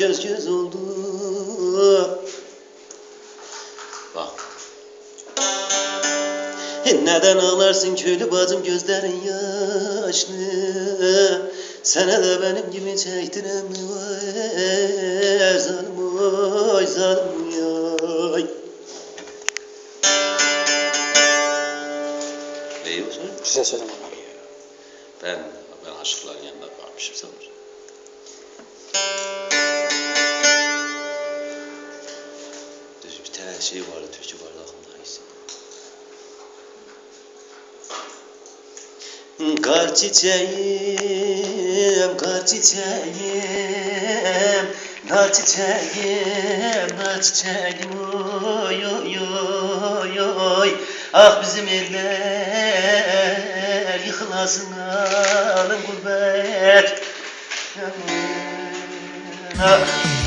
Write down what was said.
göz göz oldu. Bak. Neden ağlarsın köylü bacım gözlerin yaşlı Sana da benim gibi çektiren mi var Zalim oy zalim oy Ne diyorsun? Güzel söyleme. Ben, ben aşıkların yanında kalmışım sanırım. Tane şey vardı, türkü vardı aklımda neyse. Kar çiçeğim, kar çiçeğim, nar çiçeğim, nar çiçeğim, oy oy oy oy. Ah bizim eller yıkılasın alın gurbet. Ah.